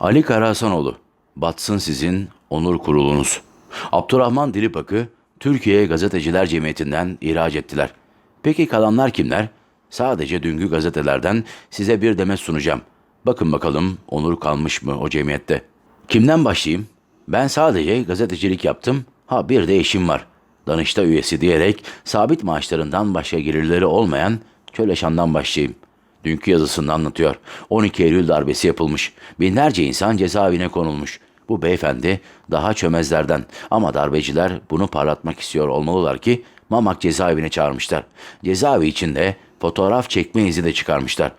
Ali Karahasanoğlu, batsın sizin onur kurulunuz. Abdurrahman Dilipak'ı Türkiye Gazeteciler Cemiyeti'nden ihraç ettiler. Peki kalanlar kimler? Sadece dünkü gazetelerden size bir demet sunacağım. Bakın bakalım onur kalmış mı o cemiyette. Kimden başlayayım? Ben sadece gazetecilik yaptım. Ha bir de eşim var. Danışta üyesi diyerek sabit maaşlarından başka gelirleri olmayan Çöleşan'dan başlayayım. Dünkü yazısında anlatıyor. 12 Eylül darbesi yapılmış. Binlerce insan cezaevine konulmuş. Bu beyefendi daha çömezlerden ama darbeciler bunu parlatmak istiyor olmalılar ki Mamak cezaevine çağırmışlar. Cezaevi içinde fotoğraf çekme izi de çıkarmışlar.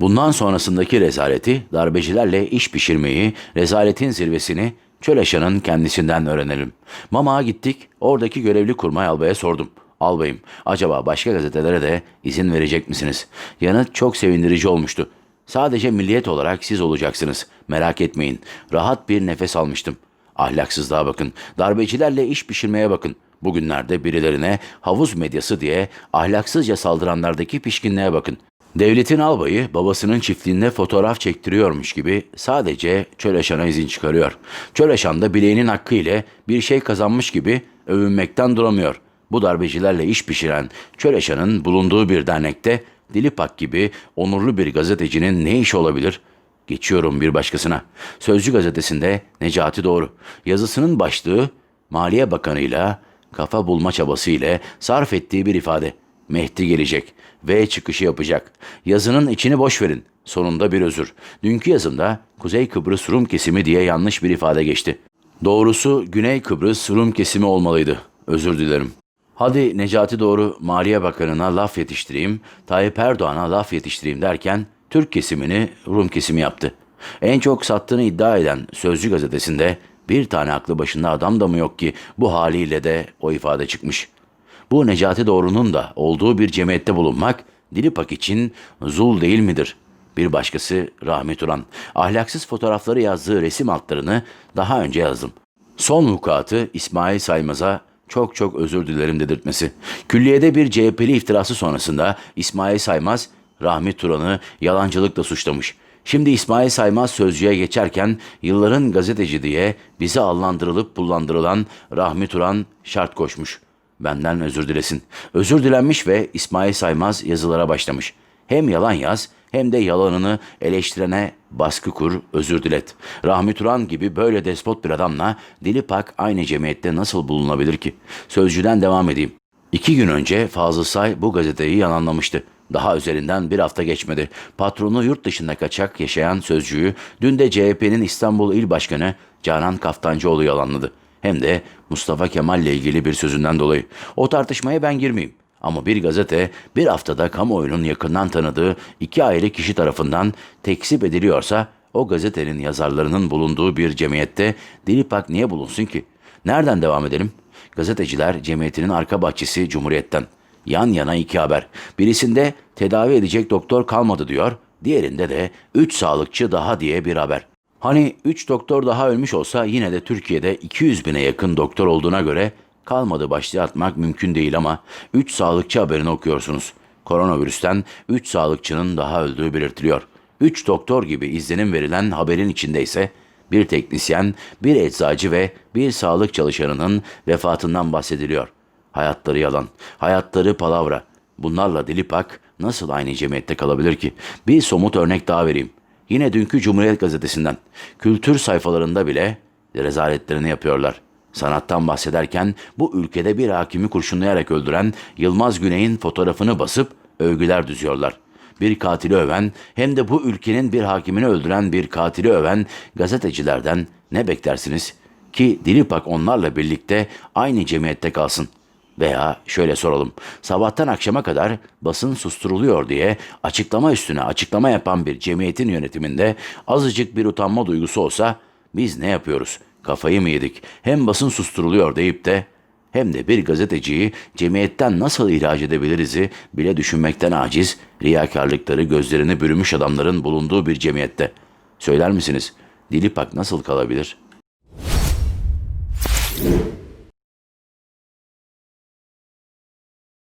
Bundan sonrasındaki rezaleti, darbecilerle iş pişirmeyi, rezaletin zirvesini Çöleşan'ın kendisinden öğrenelim. Mamak'a gittik, oradaki görevli kurmay albaya sordum. Albayım, acaba başka gazetelere de izin verecek misiniz? Yanıt çok sevindirici olmuştu. Sadece milliyet olarak siz olacaksınız. Merak etmeyin. Rahat bir nefes almıştım. Ahlaksızlığa bakın. Darbecilerle iş pişirmeye bakın. Bugünlerde birilerine havuz medyası diye ahlaksızca saldıranlardaki pişkinliğe bakın. Devletin albayı babasının çiftliğinde fotoğraf çektiriyormuş gibi sadece Çöleşan'a izin çıkarıyor. Çöleşan da bileğinin hakkı ile bir şey kazanmış gibi övünmekten duramıyor. Bu darbecilerle iş pişiren Çöleşan'ın bulunduğu bir dernekte Dilipak gibi onurlu bir gazetecinin ne işi olabilir? Geçiyorum bir başkasına. Sözcü gazetesinde Necati Doğru. Yazısının başlığı Maliye Bakanı'yla kafa bulma çabası ile sarf ettiği bir ifade. Mehdi gelecek ve çıkışı yapacak. Yazının içini boş verin. Sonunda bir özür. Dünkü yazımda Kuzey Kıbrıs Rum kesimi diye yanlış bir ifade geçti. Doğrusu Güney Kıbrıs Rum kesimi olmalıydı. Özür dilerim. Hadi Necati Doğru Maliye Bakanı'na laf yetiştireyim, Tayyip Erdoğan'a laf yetiştireyim derken Türk kesimini Rum kesimi yaptı. En çok sattığını iddia eden Sözcü gazetesinde bir tane aklı başında adam da mı yok ki bu haliyle de o ifade çıkmış. Bu Necati Doğru'nun da olduğu bir cemiyette bulunmak Dilipak için zul değil midir? Bir başkası Rahmi Turan. Ahlaksız fotoğrafları yazdığı resim altlarını daha önce yazdım. Son vukuatı İsmail Saymaz'a çok çok özür dilerim dedirtmesi. Külliyede bir CHP'li iftirası sonrasında İsmail Saymaz, Rahmi Turan'ı yalancılıkla suçlamış. Şimdi İsmail Saymaz sözcüye geçerken yılların gazeteci diye bize allandırılıp pullandırılan Rahmi Turan şart koşmuş. Benden özür dilesin. Özür dilenmiş ve İsmail Saymaz yazılara başlamış. Hem yalan yaz hem de yalanını eleştirene baskı kur, özür dilet. Rahmi Turan gibi böyle despot bir adamla Dilipak aynı cemiyette nasıl bulunabilir ki? Sözcüden devam edeyim. İki gün önce Fazıl Say bu gazeteyi yalanlamıştı. Daha üzerinden bir hafta geçmedi. Patronu yurt dışında kaçak yaşayan sözcüyü dün de CHP'nin İstanbul İl Başkanı Canan Kaftancıoğlu yalanladı. Hem de Mustafa Kemal ile ilgili bir sözünden dolayı. O tartışmaya ben girmeyeyim. Ama bir gazete bir haftada kamuoyunun yakından tanıdığı iki ayrı kişi tarafından tekzip ediliyorsa o gazetenin yazarlarının bulunduğu bir cemiyette Dilipak niye bulunsun ki? Nereden devam edelim? Gazeteciler Cemiyeti'nin arka bahçesi Cumhuriyet'ten. Yan yana iki haber. Birisinde tedavi edecek doktor kalmadı diyor, diğerinde de 3 sağlıkçı daha diye bir haber. Hani 3 doktor daha ölmüş olsa yine de Türkiye'de 200 bine yakın doktor olduğuna göre kalmadı başlığı atmak mümkün değil ama 3 sağlıkçı haberini okuyorsunuz. Koronavirüsten 3 sağlıkçının daha öldüğü belirtiliyor. 3 doktor gibi izlenim verilen haberin içinde ise bir teknisyen, bir eczacı ve bir sağlık çalışanının vefatından bahsediliyor. Hayatları yalan, hayatları palavra. Bunlarla Dilipak nasıl aynı cemiyette kalabilir ki? Bir somut örnek daha vereyim. Yine dünkü Cumhuriyet Gazetesi'nden. Kültür sayfalarında bile rezaletlerini yapıyorlar. Sanattan bahsederken bu ülkede bir hakimi kurşunlayarak öldüren Yılmaz Güney'in fotoğrafını basıp övgüler düzüyorlar. Bir katili öven hem de bu ülkenin bir hakimini öldüren bir katili öven gazetecilerden ne beklersiniz? Ki Dilipak onlarla birlikte aynı cemiyette kalsın. Veya şöyle soralım. Sabahtan akşama kadar basın susturuluyor diye açıklama üstüne açıklama yapan bir cemiyetin yönetiminde azıcık bir utanma duygusu olsa biz ne yapıyoruz? Kafayı mı yedik? Hem basın susturuluyor deyip de hem de bir gazeteciyi cemiyetten nasıl ihraç edebiliriz'i bile düşünmekten aciz, riyakarlıkları gözlerini bürümüş adamların bulunduğu bir cemiyette. Söyler misiniz? Dilipak nasıl kalabilir?''